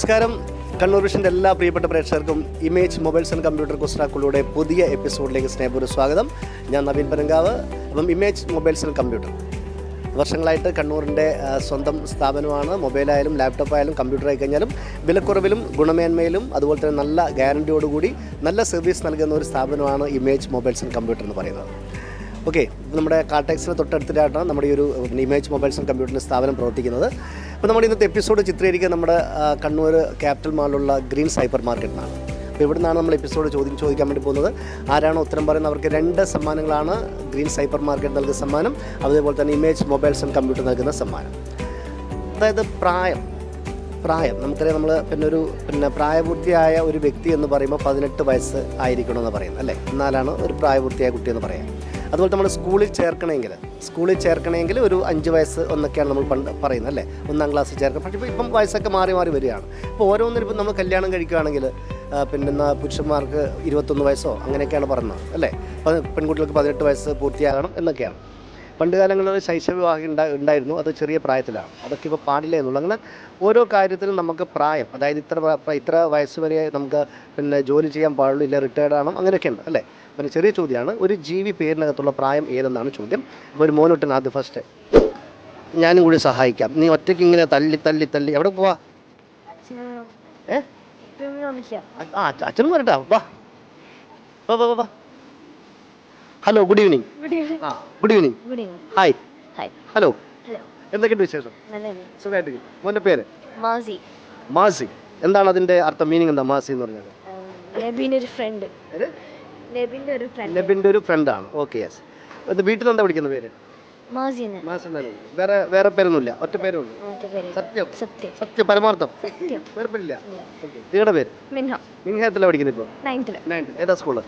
നമസ്കാരം. കണ്ണൂർ വിഷന്റെ എല്ലാ പ്രിയപ്പെട്ട പ്രേക്ഷകർക്കും ഇമേജ് മൊബൈൽസ് ആൻഡ് കമ്പ്യൂട്ടർ കുസ്റ്റാക്കുകളുടെ പുതിയ എപ്പിസോഡിലേക്ക് സ്നേഹപൂർവ സ്വാഗതം. ഞാൻ നവീൻ പരങ്കാവ് അപ്പം ഇമേജ് മൊബൈൽസ് ആൻഡ് കമ്പ്യൂട്ടർ. വർഷങ്ങളായിട്ട് കണ്ണൂരിന്റെ സ്വന്തം സ്ഥാപനമാണ്. മൊബൈലായാലും ലാപ്ടോപ്പായാലും കമ്പ്യൂട്ടർ ആയി കഴിഞ്ഞാലും വിലക്കുറവിലും ഗുണമേന്മയിലും അതുപോലെ തന്നെ നല്ല ഗ്യാരണ്ടിയോടുകൂടി നല്ല സർവീസ് നൽകുന്ന ഒരു സ്ഥാപനമാണ് ഇമേജ് മൊബൈൽസ് ആൻഡ് കമ്പ്യൂട്ടർ എന്ന് പറയുന്നത്. ഓക്കെ നമ്മുടെ കാർടെക്സിന് തൊട്ടടുത്തിട്ടാണ് നമ്മുടെ ഈ ഒരു ഇമേജ് മൊബൈൽസ് ആൻഡ് കമ്പ്യൂട്ടറിന്റെ സ്ഥാപനം പ്രവർത്തിക്കുന്നത്. അപ്പോൾ നമ്മുടെ ഇന്നത്തെ എപ്പിസോഡ് ചിത്രീകരിക്കുക നമ്മുടെ കണ്ണൂർ ക്യാപിറ്റൽ മാളിലുള്ള ഗ്രീൻ സൈബർ മാർക്കറ്റിനാണ് അപ്പോൾ ഇവിടെ നിന്നാണ് നമ്മൾ എപ്പിസോഡ് ചോദ്യം ചോദിക്കാൻ വേണ്ടി പോകുന്നത്. ആരാണോ ഉത്തരം പറയുന്നത്? അവർക്ക് രണ്ട് സമ്മാനങ്ങളാണ് ഗ്രീൻ സൈബർ മാർക്കറ്റ് നൽകുന്ന സമ്മാനം അതേപോലെ തന്നെ ഇമേജ് മൊബൈൽസ് ആൻഡ് കമ്പ്യൂട്ടർ നൽകുന്ന സമ്മാനം. അതായത് പ്രായം. പ്രായം. നമുക്കറിയാം നമ്മൾ പിന്നെ ഒരു പിന്നെ പ്രായപൂർത്തിയായ ഒരു വ്യക്തി എന്ന് പറയുമ്പോൾ പതിനെട്ട് വയസ്സ് ആയിരിക്കണമെന്ന് പറയുന്നത് അല്ലേ? എന്നാലാണ് ഒരു പ്രായപൂർത്തിയായ കുട്ടി എന്ന് പറയാം. അതുപോലെ നമ്മൾ സ്കൂളിൽ ചേർക്കണമെങ്കിൽ സ്കൂളിൽ ചേർക്കണമെങ്കിൽ ഒരു അഞ്ച് വയസ്സ് എന്നൊക്കെയാണ് നമ്മൾ പണ്ട് പറയുന്നത് അല്ലേ? ഒന്നാം ക്ലാസ്സിൽ ചേർക്കണം. പക്ഷേ ഇപ്പം വയസ്സൊക്കെ മാറി മാറി വരികയാണ്. ഇപ്പോൾ ഓരോന്നിനും ഇപ്പം നമ്മൾ കല്യാണം കഴിക്കുകയാണെങ്കിൽ പിന്നെ പുരുഷന്മാർക്ക് ഇരുപത്തൊന്ന് വയസ്സോ അങ്ങനെയൊക്കെയാണ് പറയുന്നത് അല്ലേ? പെൺകുട്ടികൾക്ക് പതിനെട്ട് വയസ്സ് പൂർത്തിയാകണം എന്നൊക്കെയാണ്. പണ്ട് കാലങ്ങളിൽ ശൈശവ വിവാഹം ഉണ്ടാ ഉണ്ടായിരുന്നു. അത് ചെറിയ പ്രായത്തിലാണ്. അതൊക്കെ ഇപ്പോൾ പാടില്ല എന്നുള്ളൂ. അങ്ങനെ ഓരോ കാര്യത്തിലും നമുക്ക് പ്രായം അതായത് ഇത്ര ഇത്ര വയസ്സ് വരെ നമുക്ക് പിന്നെ ജോലി ചെയ്യാൻ പാടുള്ളൂ ഇല്ല റിട്ടയർഡ് ആണോ അങ്ങനെയൊക്കെ ഉണ്ട് അല്ലേ? പിന്നെ ചെറിയ ചോദ്യമാണ് ഒരു ജീവി പേരിനകത്തുള്ള പ്രായം ഏതെന്നാണ് ചോദ്യം. അപ്പോൾ ഒരു മോനൊട്ടൻ ആദ്യം ഫസ്റ്റ് ഞാനും കൂടി സഹായിക്കാം. നീ ഒറ്റയ്ക്ക് ഇങ്ങനെ തല്ലി തല്ലി തല്ലി എവിടെ പോവാ? ഏ? ആ അച്ഛ- അച്ഛനും വരട്ടാ. വാ വാ വാ, വാ. ഹലോ ഗുഡ് ഈവനിങ് ആ good evening hi hi hello hello എന്തൊക്കെയുണ്ട് വിശേഷം? സുഖമായിട്ട് മോന്റെ പേര്? മാസി. മാസി. എന്താണ് അതിന്റെ അർത്ഥം? മീനിങ് എന്താ മാസി എന്ന് പറഞ്ഞത് നബിന്റെ ഒരു ഫ്രണ്ട് നബീന്റെ ഒരു ഫ്രണ്ട് നബിന്റെ ഒരു ഫ്രണ്ടാണ് ഓക്കെ യെസ് ഇത് വീട്ടിൽ എന്താ വിളിക്കുന്ന പേര്? മാസി മാസി എന്നാണ് വേറെ വേറെ പേരൊന്നുമില്ല. ഒറ്റ പേര്. സത്യം? സത്യം. സത്യം. പരമാർത്ഥം? സത്യം. വേറെ പേരില്ല. നിങ്ങളുടെ പേര്? മിൻഹ. മിൻഹ എത്ര പഠിക്കുന്നത് ഇപ്പോൾ നയൻത്തിൽ നയൻത് ഏതാ സ്കൂൾ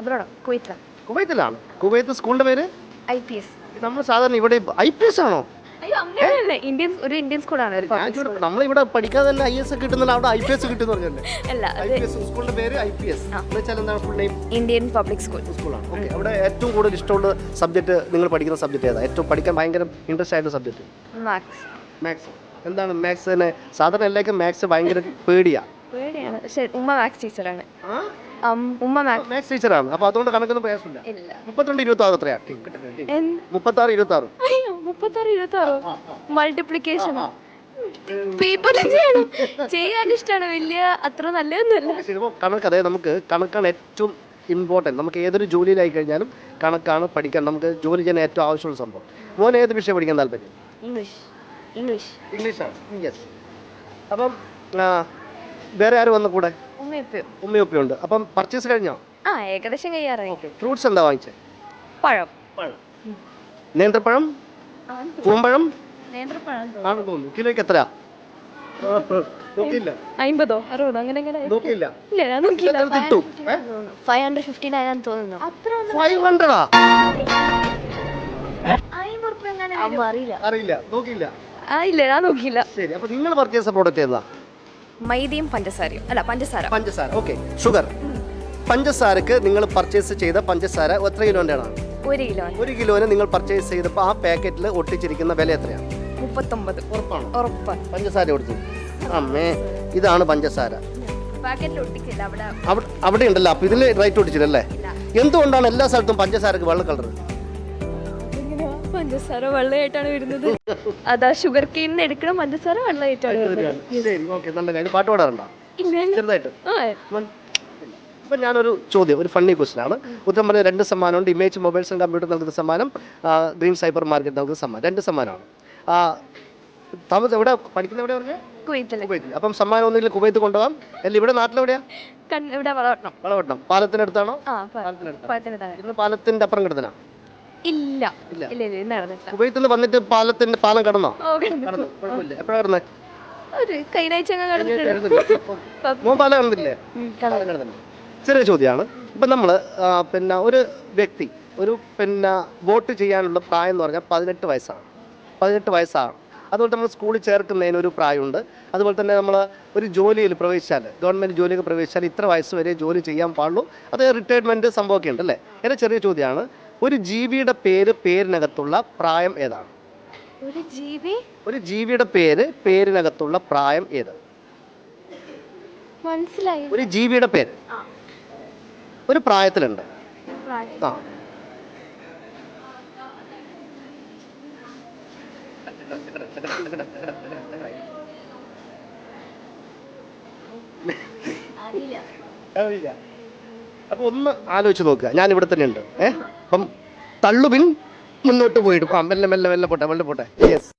അബ്രോഡ് കുവൈത്തില കുവൈത്തിലാണ്. കുവൈത്ത് സ്കൂളിന്റെ പേര്? ഐ പി എസ് നമ്മൾ സാധാരണ ഇവിടെ ഐ പി എസ് ആണോ ഇന്ത്യൻ ഒരു ഇന്ത്യൻ സ്കൂളാണ് നമ്മളിവിടെ പഠിക്കാതെ തന്നെ ഐ എസ് കിട്ടുന്നില്ല അവിടെ ഐ പി എസ് കിട്ടുന്ന പറഞ്ഞല്ലേ? അല്ല ഐ പി എസ് സ്കൂളിന്റെ പേര് ഐ പി എസ് എന്ന് എന്താണ് full name Indian public school സ്കൂളാണ് ഓക്കെ അവിടെ ഏറ്റവും കൂടുതൽ ഇഷ്ടമുള്ള സബ്ജക്ട് നിങ്ങൾ പഠിക്കുന്ന സബ്ജക്ട് ഏതാ? ഏറ്റവും പഠിക്കാൻ ഭയങ്കര ഇൻട്രസ്റ്റ് ആയിട്ടുള്ള സബ്ജക്ട് മാത്സ് മാത്സ് എന്താണ് മാത്സ് തന്നെ സാധാരണ എല്ലാവർക്കും മാത്സ് ഭയങ്കര പേടിയാ. പേടിയാണ്. പക്ഷെ ഉമ്മ മാത്സ് ടീച്ചറാണ് ഉമ്മ മാത്സ് ടീച്ചറാണ് അപ്പൊ അതുകൊണ്ട് കണക്കൊന്നും പ്രയാസമില്ല. മുപ്പത്തിരണ്ട് ഇരുപത്തി ആറ് എത്രയാ മുപ്പത്തി ആറ് ഇരുപത്തി ആറ് അയ്യോ മുപ്പത്താറ് ഇരുപത്താറോ മൾട്ടിപ്ലിക്കേഷൻ പേപ്പർ ചെയ്യണം. ചെയ്യാൻ ഇഷ്ടമാണ് വലിയ അത്ര നല്ലതൊന്നുമല്ല. കണക്ക് അതായത് നമുക്ക് കണക്കാണ് ഏറ്റവും ഇമ്പോർട്ടന്റ് നമുക്ക് ഏതൊരു ജോലിയിലായി കഴിഞ്ഞാലും കണക്കാണ് പഠിക്കാൻ നമുക്ക് ജോലി ചെയ്യാൻ ഏറ്റവും ആവശ്യമുള്ള സംഭവം. മോൻ ഏത് വിഷയം പഠിക്കാൻ താല്പര്യം? ഇംഗ്ലീഷ് ഇംഗ്ലീഷ് ഇംഗ്ലീഷാണ് യെസ് അപ്പം വേറെ ആരും വന്ന കൂടെ? ഉമ്മയൊപ്പയുണ്ട് അപ്പം പർച്ചേസ് കഴിഞ്ഞോ? ആ ഏകദേശം കഴിയാറായി. ഫ്രൂട്ട്സ് എന്താ വാങ്ങിച്ചത് പഴം. പഴം. നേന്ത്രപ്പഴം? പൂമ്പഴം തോന്നുന്നു കിലോയ്ക്ക് എത്ര നോക്കിയില്ല. അമ്പതോ അറുപതോ? അങ്ങനെ അങ്ങനെ നോക്കിയില്ല. ഇല്ല ഞാൻ നോക്കിയില്ല. എത്ര കിട്ടും ഫൈവ് ഹൺഡ്രഡ് ഫിഫ്റ്റി നയൻ തോന്നുന്നു. അത്ര ഫൈവ് ഹൺഡ്രഡാ? അറിയില്ല. അറിയില്ല. നോക്കിയില്ല. ആ ഇല്ല ഞാൻ നോക്കിയില്ല. ശരി അപ്പൊ നിങ്ങൾ പർച്ചേസ് പ്രോഡക്റ്റ് ഏതാ? മൈദയും പഞ്ചസാരയും. അല്ല പഞ്ചസാര. പഞ്ചസാര ഓക്കെ. ഷുഗർ. പഞ്ചസാരക്ക് നിങ്ങൾ പർച്ചേസ് ചെയ്ത പഞ്ചസാര എത്ര കിലോന്റെ ആണ് ഒരു കിലോ ഒരു കിലോന് നിങ്ങൾ പർച്ചേസ് ചെയ്തപ്പോൾ ആ പാക്കറ്റിൽ ഒട്ടിച്ചിരിക്കുന്ന വില എത്രയാണ് മുപ്പത്തൊമ്പത്. ഉറപ്പാണ്? ഉറപ്പ്. പഞ്ചസാര കൊടുത്തു. അമ്മേ ഇതാണ് പഞ്ചസാര. അവിടെ ഉണ്ടല്ലോ അപ്പൊ ഇതിൽ റൈറ്റ് ഒട്ടിച്ചില്ലല്ലേ? എന്തുകൊണ്ടാണ് എല്ലാ സ്ഥലത്തും പഞ്ചസാരക്ക് വെള്ള കളർ? പഞ്ചസാര വെള്ളമായിട്ടാണ് വരുന്നത്. അതാ ഷുഗർ കെയിൻ എടുക്കണ പഞ്ചസാര വെള്ളമായിട്ടാണ് വരുന്നത്. പാട്ട് പാടാറുണ്ടോ? ചെറുതായിട്ട്. അപ്പം- ഞാനൊരു ചോദ്യം ഒരു ഫണ്ണി ക്വസ്റ്റൻ ആണ്. ഉത്തരം പറഞ്ഞ രണ്ട് സമ്മാനമുണ്ട്. ഇമേജ് മൊബൈൽസ് ആൻഡ് കമ്പ്യൂട്ടർ നൽകുന്ന സമ്മാനം ഡ്രീം ഗ്രീൻ സൈബർ മാർക്കറ്റ് നൽകുന്ന സമ്മാനം. രണ്ട് സമ്മാനമാണ്. താമസം എവിടെ പഠിക്കുന്ന എവിടെ കുവൈത്തിൽ. കുവൈത്തിൽ അപ്പം സമ്മാനം ഒന്നുമില്ല കുവൈത്ത് കൊണ്ടുപോകാം. അല്ല ഇവിടെ നാട്ടിലെവിടെയാ ഇവിടെ വളർത്തണം വളവട്ടം പാലത്തിനടുത്താണോ? പാലത്തിന്റെ അപ്പുറം കിടത്തനാ ഇല്ല. ഇല്ല. ഇല്ല നടന്നിട്ടില്ല. കുവൈത്തിൽ നിന്ന് വന്നിട്ട് പാലത്തിന്റെ പാലം കടന്നോ? ഓ കിടന്നു. കടന്നു. കുഴപ്പമില്ല. എപ്പോഴാണ് കടന്നേ? ഒരു കഴിഞ്ഞാഴ്ച അങ്ങ് കടന്നിട്ടുണ്ട്. മോൻ പാലം കടന്നില്ലേ? ഉം, പാലം കടന്നില്ലേ? ചെറിയ ചോദ്യമാണ്. ഇപ്പം നമ്മൾ പിന്നെ ഒരു വ്യക്തി ഒരു പിന്നെ വോട്ട് ചെയ്യാനുള്ള പ്രായം എന്ന് പറഞ്ഞാൽ പതിനെട്ട് വയസ്സാണ്. പതിനെട്ട് വയസ്സാണ്. അതുപോലെ നമ്മൾ സ്കൂളിൽ ചേർക്കുന്നതിന് ഒരു പ്രായമുണ്ട്. അതുപോലെ തന്നെ നമ്മൾ ഒരു ജോലിയിൽ പ്രവേശിച്ചാൽ ഗവൺമെന്റ് ജോലിയൊക്കെ പ്രവേശിച്ചാൽ ഇത്ര വയസ്സ് വരെ ജോലി ചെയ്യാൻ പാടുള്ളൂ. അത് റിട്ടയർമെന്റ് സംഭവമൊക്കെ ഉണ്ട് അല്ലേ? എന്റെ ചെറിയ ചോദ്യമാണ്. ഒരു ജീവിയുടെ പേര് പേരിനകത്തുള്ള പ്രായം ഏതാണ്? ഒരു ജീവി? ഒരു ജീവിയുടെ പേര് പേരിനകത്തുള്ള പ്രായം ഏത്? മനസ്സിലായി ഒരു ജീവിയുടെ പേര്? ഒരു പ്രായത്തിലുണ്ട്. പ്രായം. ആ. അറിയില്ല. അപ്പൊ ഒന്ന് ആലോചിച്ച് നോക്കുക. ഞാൻ ഇവിടെ തന്നെ ഉണ്ട് ഏഹ് അപ്പം തള്ളുപിൻ മുന്നോട്ട് പോയിട്ട് ആ മെല്ലെ മെല്ലെ മെല്ലെ പോട്ടെ മെല്ലെ പോട്ടെ. Yes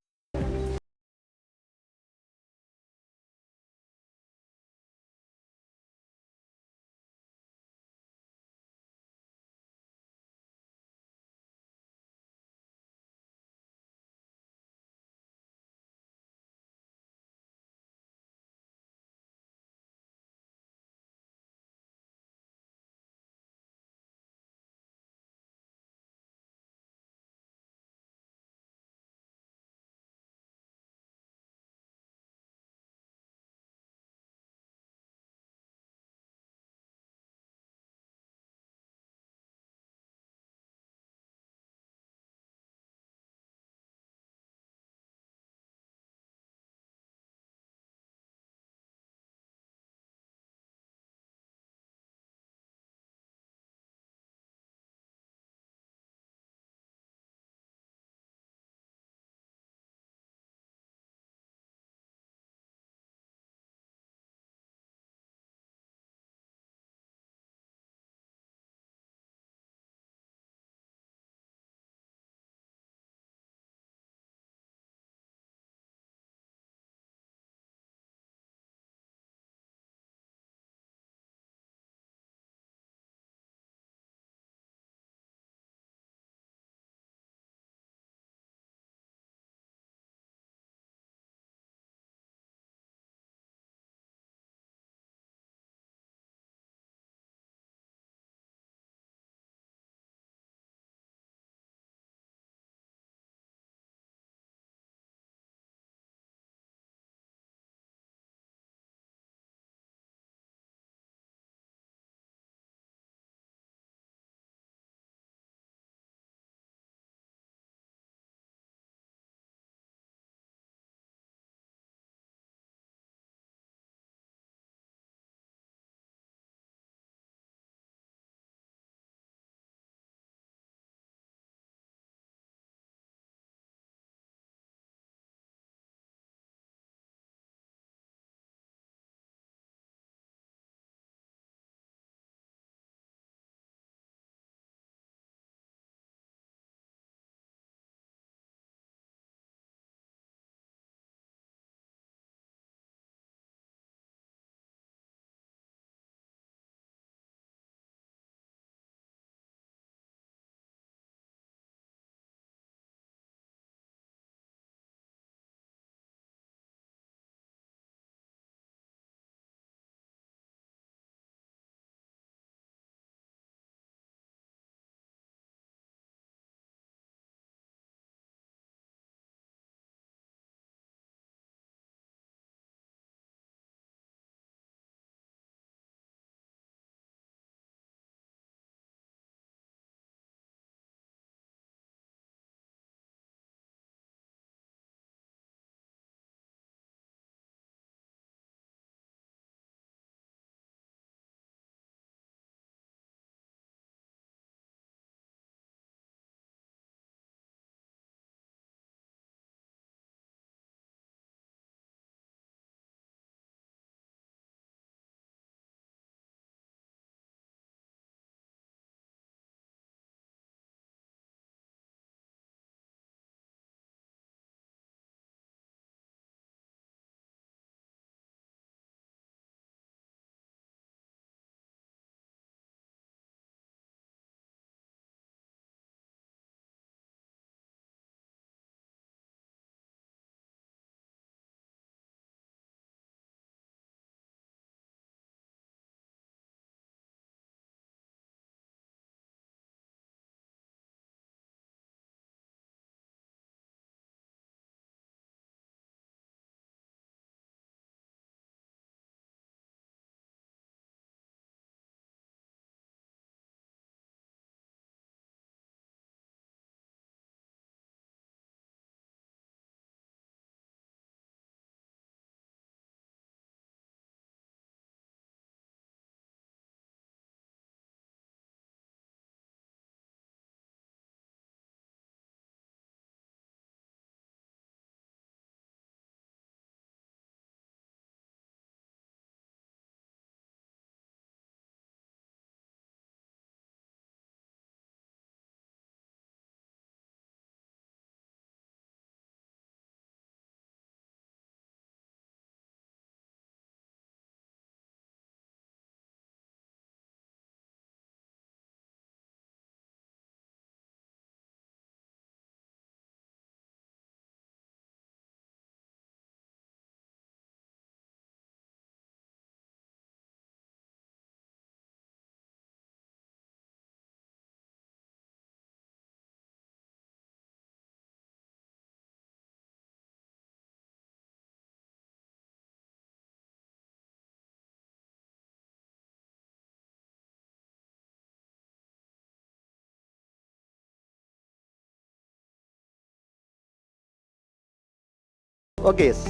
okay yes.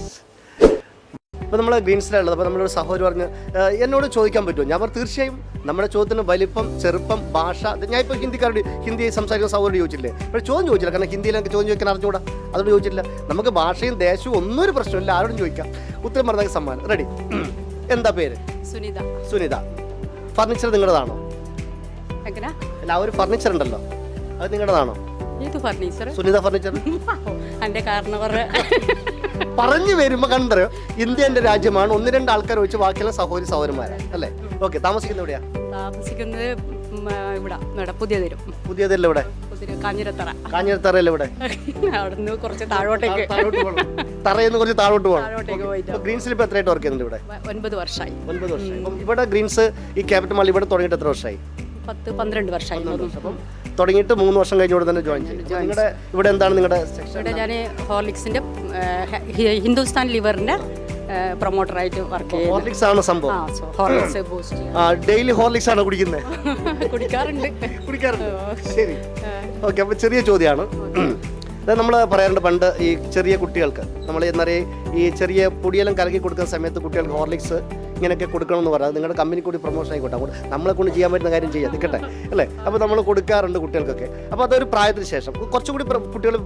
ഇപ്പോൾ നമ്മൾ ഗ്രീൻസിലുള്ളത് അപ്പോൾ നമ്മളൊരു സഹോദരി പറഞ്ഞ് എന്നോട് ചോദിക്കാൻ പറ്റുമോ? ഞാൻ പറഞ്ഞു തീർച്ചയായും. നമ്മുടെ ചോദ്യത്തിന് വലിപ്പം ചെറുപ്പം ഭാഷ. ഞാൻ ഇപ്പോൾ ഹിന്ദിക്കാരോട് ഹിന്ദി സംസാരിക്കുന്ന സഹോദരി ചോദിച്ചില്ലേ പക്ഷേ ചോദ്യം ചോദിച്ചില്ല. കാരണം ഹിന്ദിയിൽ എനിക്ക് ചോദ്യം ചോദിക്കാൻ അറിഞ്ഞുകൂടാ? അതുകൊണ്ട് ചോദിച്ചിട്ടില്ല. നമുക്ക് ഭാഷയും ദേശവും ഒന്നും ഒരു പ്രശ്നമില്ല. ആരോടും ചോദിക്കാം. ഉത്തരം പറഞ്ഞ സമ്മാനം. റെഡി എന്താ പേര്? സുനിത. സുനിത. ഫർണിച്ചർ നിങ്ങളുടേതാണോ? അല്ല ആ ഒരു ഫർണിച്ചർ ഉണ്ടല്ലോ. അത് നിങ്ങളുടേതാണോ? ഫർണിച്ചർ സുനിത ഫർണിച്ചർ പറഞ്ഞു വരുമ്പോൾ കണ്ടറിയോ? ഇന്ത്യ എന്റെ രാജ്യമാണ്. ഒന്ന് രണ്ട് ആൾക്കാർ വെച്ച് ബാക്കിയുള്ള സഹോദരി സഹോദരന്മാരാണ് അല്ലേ? ഓക്കെ താമസിക്കുന്ന എവിടെയാ? താമസിക്കുന്നത് ഇവിടെ. ഇവിടെ പുതിയ തരും ഇവിടെ പുതിയ കാഞ്ഞിരത്തറ. കാഞ്ഞിരത്തറയല്ല ഇവിടെ അവിടുന്ന് കുറച്ച് താഴോട്ടേക്ക്. താഴോട്ട് പോകണം തറയെന്ന് കുറച്ച് താഴോട്ട് പോകണം ഇപ്പൊ എത്രയായിട്ട് വർക്ക് ചെയ്യുന്നുണ്ട് ഇവിടെ? വ- ഒൻപത് വർഷമായി ഒൻപത് വർഷം ഇവിടെ ഗ്രീൻസ് ഈ ക്യാപിറ്റൽ മാൾ ഇവിടെ തുടങ്ങിയിട്ട് എത്ര വർഷമായി പത്ത് പന്ത്രണ്ട് വർഷമായി അപ്പം തുടങ്ങിയിട്ട് മൂന്ന് വർഷം കഴിഞ്ഞോട് തന്നെ ജോയിൻ ചെയ്യും നിങ്ങളുടെ ഇവിടെ എന്താണ് നിങ്ങളുടെ ഇവിടെ ഞാൻ ഹോർലിക്സിന്റെ ഹിന്ദുസ്ഥാൻ ലിവറിന്റെ പ്രൊമോട്ടറായിട്ട് വർക്ക് ഹോർലിക്സ് ആണ് സംഭവം. ഹോർലിക്സ് ബൂസ്റ്റ് ഡെയിലി ഹോർലിക്സ് ആണ് കുടിക്കുന്നത്. കുടിക്കാറുണ്ട്. കുടിക്കാറുണ്ട്. ശരി. ഓക്കെ അപ്പോൾ ചെറിയ ചോദ്യമാണ്. അതായത് നമ്മൾ പറയാറുണ്ട് പണ്ട് ഈ ചെറിയ കുട്ടികൾക്ക് നമ്മൾ എന്നറിയ ഈ ചെറിയ പൊടിയെല്ലാം കലക്കി കൊടുക്കുന്ന സമയത്ത് കുട്ടികൾക്ക് ഹോർലിക്സ് ഇങ്ങനെയൊക്കെ കൊടുക്കണമെന്ന് പറയാം നിങ്ങളുടെ കമ്പനി കൂടി പ്രൊമോഷൻ ആയിക്കോട്ടെ. അപ്പോൾ നമ്മളെ കൊണ്ട് ചെയ്യാൻ പറ്റുന്ന കാര്യം ചെയ്യാം. നിൽക്കട്ടെ അല്ലേ? അപ്പോൾ നമ്മൾ കൊടുക്കാറുണ്ട് കുട്ടികൾക്കൊക്കെ. അപ്പോൾ അതൊരു പ്രായത്തിന് ശേഷം. കുറച്ചുകൂടി കുട്ടികൾ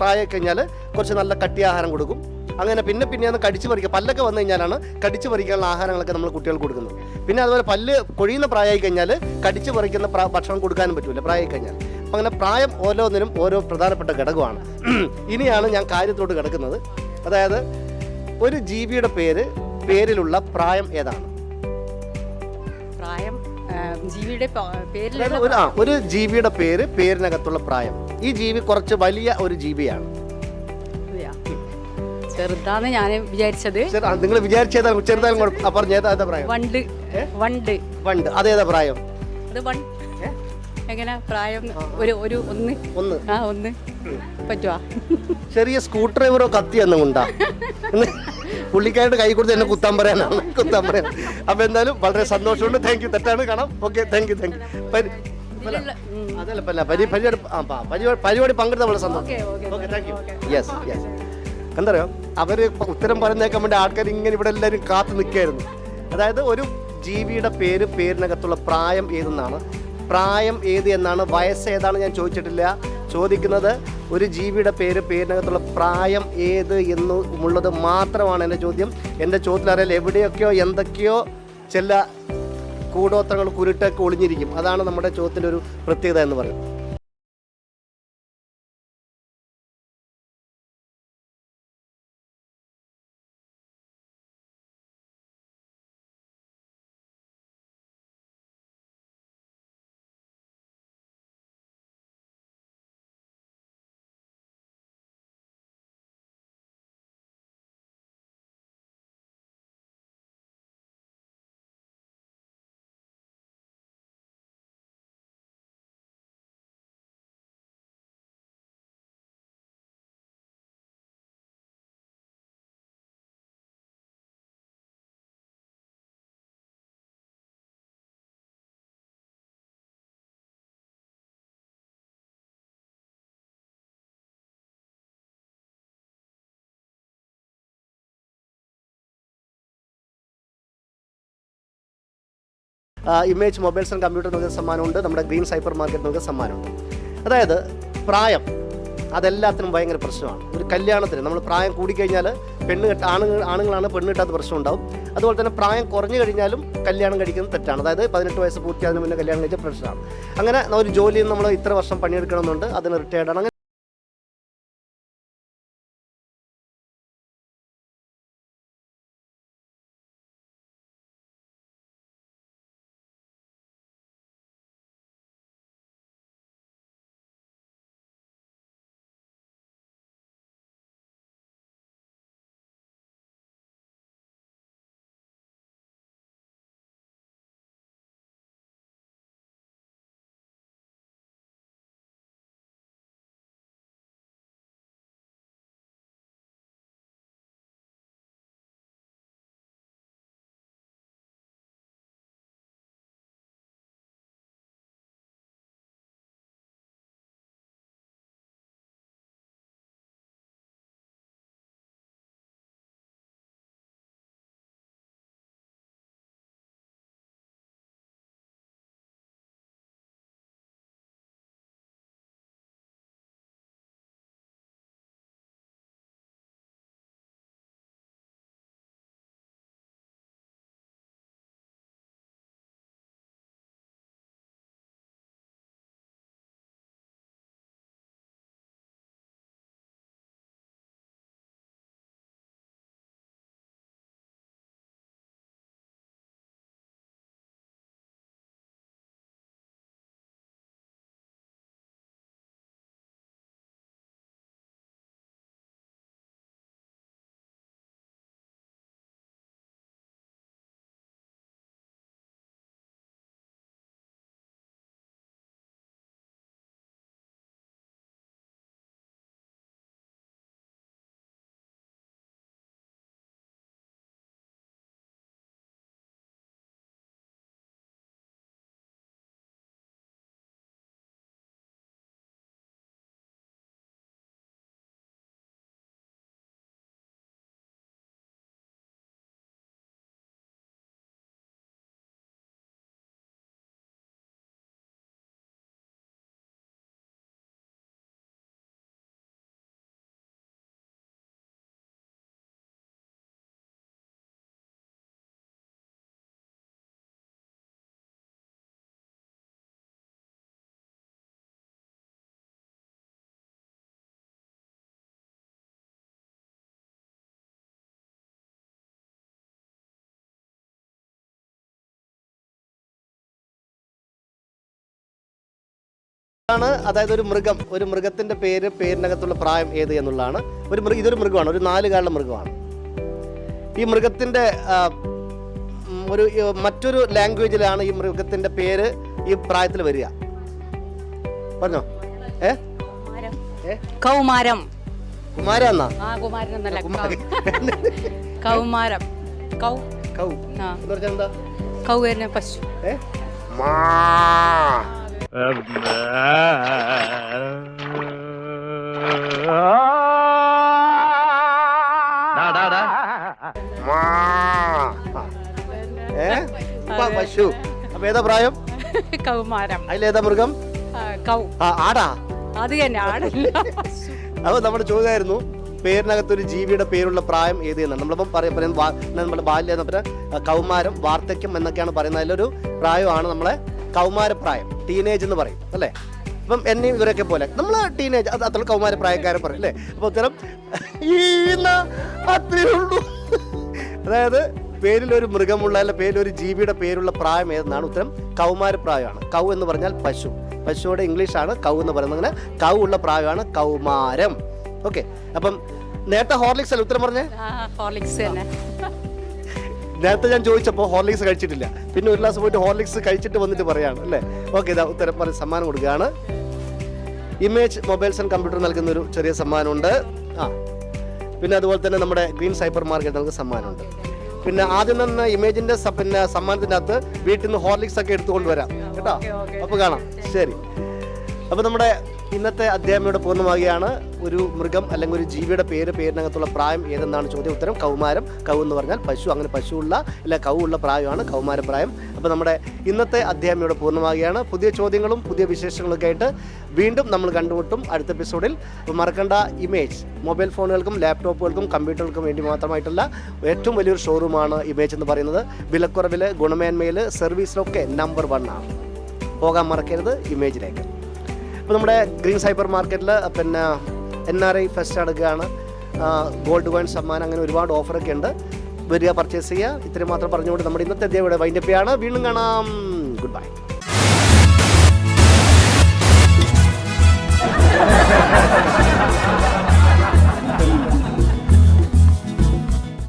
പ്രായം കഴിഞ്ഞാൽ കുറച്ച് നല്ല കട്ടിയാഹാരം കൊടുക്കും. അങ്ങനെ പിന്നെ പിന്നെ അത് കടിച്ചു പറിക്കുക. പല്ലൊക്കെ വന്നു കഴിഞ്ഞാലാണ് കടിച്ചു പറിക്കാനുള്ള ആഹാരങ്ങളൊക്കെ നമ്മൾ കുട്ടികൾക്ക് കൊടുക്കുന്നത്. പിന്നെ അതുപോലെ പല്ല് കൊഴിയുന്ന പ്രായമായി കഴിഞ്ഞാൽ കടിച്ചു പറിക്കുന്ന ഭക്ഷണം കൊടുക്കാനും പറ്റില്ല പ്രായമായി കഴിഞ്ഞാൽ. അപ്പം അങ്ങനെ പ്രായം ഓരോന്നിനും ഓരോ പ്രധാനപ്പെട്ട ഘടകമാണ്. ഇനിയാണ് ഞാൻ കാര്യത്തോട് കിടക്കുന്നത്. അതായത് ഒരു ജീവിയുടെ പേര് പേരിലുള്ള പ്രായം ഏതാണ്? പ്രായം ജീവിയുടെ പേരിലുള്ള ഒരു ആ ഒരു ജീവിയുടെ പേര് പേരിനകത്തുള്ള പ്രായം. ഈ ജീവി കുറച്ച് വലിയ ഒരു ജീവിയാണ്? ചെറുതാന്ന് ഞാൻ വിചാരിച്ചത്. നിങ്ങൾ വിചാരിച്ചേതാ ചെറുതായാലും കുഴപ്പം പറഞ്ഞ ഏതാ പ്രായം? വണ്ട്. വണ്ട്. വണ്ട്. അതേതാ പ്രായം? അത് വൺ. എങ്ങനെ? പ്രായം ഒരു ഒരു ഒന്ന്. ഒന്ന്. ആ ഒന്ന്. പറ്റുവാ. ചെറിയ സ്കൂട്ടർ ഡ്രൈവറോ കത്തി എന്നും ഉണ്ടാ പുള്ളിക്കായിട്ട് കൈ കൊടുത്ത് എന്നെ കുത്താൻ പറയാനാണ്. കുത്താൻ പറയാൻ. അപ്പൊ എന്തായാലും വളരെ സന്തോഷമുണ്ട്. താങ്ക് യു തെറ്റാണ് കാണാം. Okay thank you thank you അതല്ല പരിപാടി പരിപാടി പങ്കെടുത്ത വളരെ സന്തോഷം. Okay okay okay thank you yes yes എന്തറിയോ അവർ ഉത്തരം പറഞ്ഞേക്കാൻ വേണ്ടി ആൾക്കാർ ഇങ്ങനെ ഇവിടെ എല്ലാവരും കാത്തു നിൽക്കായിരുന്നു അതായത് ഒരു ജീവിയുടെ പേര് പേരിനകത്തുള്ള പ്രായം ഏതെന്നാണ്? പ്രായം ഏത് എന്നാണ്? വയസ്സ് ഏതാണ്? ഞാൻ ചോദിച്ചിട്ടില്ല. ചോദിക്കുന്നത് ഒരു ജീവിയുടെ പേര് പേരിനകത്തുള്ള പ്രായം ഏത് എന്നുള്ളത് മാത്രമാണ് എന്റെ ചോദ്യം. എന്റെ ചോദ്യത്തിൽ അറിയാൽ എവിടെയൊക്കെയോ എന്തൊക്കെയോ ചില കൂടോത്രങ്ങൾ കുരുട്ടൊക്കെ ഒളിഞ്ഞിരിക്കും. അതാണ് നമ്മുടെ ചോദ്യത്തിന്റെ ഒരു പ്രത്യേകത എന്ന് പറയുന്നത്. ഇമേജ് മൊബൈൽസ് ആൻഡ് കമ്പ്യൂട്ടർ നൽകുന്ന സമ്മാനമുണ്ട്. നമ്മുടെ ഗ്രീൻ സൈബർ മാർക്കറ്റ് നൽകുന്ന സമ്മാനമുണ്ട്. അതായത് പ്രായം അതെല്ലാത്തിനും ഭയങ്കര പ്രശ്നമാണ്. ഒരു കല്യാണത്തിന് നമ്മൾ പ്രായം കൂടിക്കഴിഞ്ഞാൽ പെണ്ണ് കെട്ട ആണുങ്ങൾ ആണുങ്ങളാണ് പെണ്ണ് കിട്ടാത്ത പ്രശ്നം ഉണ്ടാവും അതുപോലെ തന്നെ പ്രായം കുറഞ്ഞു കഴിഞ്ഞാലും കല്യാണം കഴിക്കുന്നത് തെറ്റാണ്. അതായത് പതിനെട്ട് വയസ്സ് പൂർത്തിയാകുന്നതിന് മുന്നേ കല്യാണം കഴിച്ച പ്രശ്നമാണ്. അങ്ങനെ ഒരു ജോലിയിൽ നമ്മൾ ഇത്ര വർഷം പണിയെടുക്കണമെന്നുണ്ട്. അതിന് റിട്ടയർഡ് ആണ്. ആണ്. അതായത് ഒരു മൃഗം ഒരു മൃഗത്തിന്റെ പേര് പേരിനകത്തുള്ള പ്രായം ഏത് എന്നുള്ളതാണ്. ഒരു മൃഗം ഇതൊരു മൃഗമാണ് ഒരു നാല് കാലുള്ള മൃഗമാണ്. ഈ മൃഗത്തിന്റെ ഒരു മറ്റൊരു ലാംഗ്വേജിലാണ് ഈ മൃഗത്തിന്റെ പേര് ഈ പ്രായത്തിൽ വരിക. പറഞ്ഞോ? ഏ? കൗമാരം. കുമാര എന്നാ? ആ കുമാരൻ കൗമാരം. കൗ. കൗ. എന്താ? കൗ പശു. ഏ? ആ. പശു. അപ്പൊ ഏതാ പ്രായം? കൗമാരം. അതിലേതാ മൃഗം? കൗ. ആടാ. അത് തന്നെ ആടല്ല. അപ്പൊ അപ്പോൾ നമ്മുടെ ചോദ്യമായിരുന്നു പേരിനകത്ത് ഒരു ജീവിയുടെ പേരുള്ള പ്രായം ഏത് എന്നാണ്. നമ്മളിപ്പം പറയും പറയുന്നത് നമ്മുടെ ബാല്യം കൗമാരം വാർദ്ധക്യം എന്നൊക്കെയാണ് പറയുന്നത്. അതിലൊരു പ്രായമാണ് നമ്മളെ കൗമാരപ്രായം. ടീനേജ് എന്ന് പറയും അല്ലേ? അപ്പം എന്നെയും ഇവരൊക്കെ പോലെ. നമ്മൾ ടീനേജ് അത് അത്ര കൗമാര പ്രായക്കാരൻ പറയും അല്ലേ? അപ്പോൾ ഉത്തരം അത്രേ അതായത് പേരിലൊരു മൃഗമുള്ള അല്ല പേരിലൊരു ജീവിയുടെ പേരുള്ള പ്രായം ഏതെന്നാണ് ഉത്തരം? കൗമാരപ്രായമാണ് കൗ എന്ന് പറഞ്ഞാൽ പശു. പശുവിടെ ഇംഗ്ലീഷാണ് കൗ എന്ന് പറയുന്നത്. അങ്ങനെ കൗ ഉള്ള പ്രായമാണ് കൗമാരം. ഓക്കെ. അപ്പം നേരത്തെ ഹോർലിക്സ് അല്ല ഉത്തരം പറഞ്ഞേ? ഹോർലിക്സ് തന്നെ. നേരത്തെ ഞാൻ ചോദിച്ചപ്പോൾ ഹോർലിക്സ് കഴിച്ചിട്ടില്ല. പിന്നെ ഒരു ഗ്ലാസ് പോയിട്ട് ഹോർലിക്സ് കഴിച്ചിട്ട് വന്നിട്ട് പറയാണ് അല്ലേ? ഓക്കെ ഇതാ ഉത്തരം പറഞ്ഞ് സമ്മാനം കൊടുക്കുകയാണ്. ഇമേജ് മൊബൈൽസ് ആൻഡ് കമ്പ്യൂട്ടർ നൽകുന്ന ഒരു ചെറിയ സമ്മാനമുണ്ട്. ആ പിന്നെ അതുപോലെ തന്നെ നമ്മുടെ ഗ്രീൻ സൈബർ മാർക്കറ്റ് നമുക്ക് സമ്മാനമുണ്ട്. പിന്നെ ആദ്യം തന്നെ ഇമേജിന്റെ പിന്നെ സമ്മാനത്തിന്റെ അകത്ത് വീട്ടിൽ നിന്ന് ഹോർലിക്സ് ഒക്കെ എടുത്തുകൊണ്ട് വരാം. കേട്ടോ. അപ്പോൾ കാണാം. ശരി. അപ്പോൾ നമ്മുടെ ഇന്നത്തെ അധ്യായം ഇവിടെ പൂർണമാകുകയാണ് ഒരു മൃഗം അല്ലെങ്കിൽ ഒരു ജീവിയുടെ പേര് പേരിനകത്തുള്ള പ്രായം ഏതെന്നാണ് ചോദ്യം ഉത്തരം. കൗമാരം കൗ എന്ന് പറഞ്ഞാൽ പശു. അങ്ങനെ പശുവുള്ള അല്ല കൗ ഉള്ള പ്രായമാണ് കൗമാരപ്രായം അപ്പോൾ നമ്മുടെ ഇന്നത്തെ അധ്യായം ഇവിടെ പൂർണമാകുകയാണ് പുതിയ ചോദ്യങ്ങളും പുതിയ വിശേഷങ്ങളൊക്കെ ആയിട്ട് വീണ്ടും നമ്മൾ കണ്ടുമുട്ടും അടുത്ത എപ്പിസോഡിൽ. മറക്കണ്ട ഇമേജ്. മൊബൈൽ ഫോണുകൾക്കും ലാപ്ടോപ്പുകൾക്കും കമ്പ്യൂട്ടറുകൾക്കും വേണ്ടി മാത്രമായിട്ടുള്ള ഏറ്റവും വലിയൊരു ഷോറൂമാണ് ഇമേജ് എന്ന് പറയുന്നത്. വിലക്കുറവിൽ ഗുണമേന്മയിൽ സർവീസിലൊക്കെ നമ്പർ വൺ ആണ്. പോകാൻ മറക്കരുത് ഇമേജിലേക്ക്. ഇപ്പോൾ നമ്മുടെ ഗ്രീൻ സൈബർ മാർക്കറ്റിൽ പിന്നെ എൻ ആർ ഐ ഫെസ്റ്റ് നടക്കുകയാണ്. ഗോൾഡ് കോയിൻ സമ്മാനം അങ്ങനെ ഒരുപാട് ഓഫറൊക്കെ ഉണ്ട്. വരിക പർച്ചേസ് ചെയ്യുക. ഇത്രയും മാത്രം പറഞ്ഞുകൊണ്ട് നമ്മുടെ ഇന്നത്തെ അധ്യായം ഇവിടെ വൈൻഡപ്പ് ആണ് വീണ്ടും കാണാം. Good bye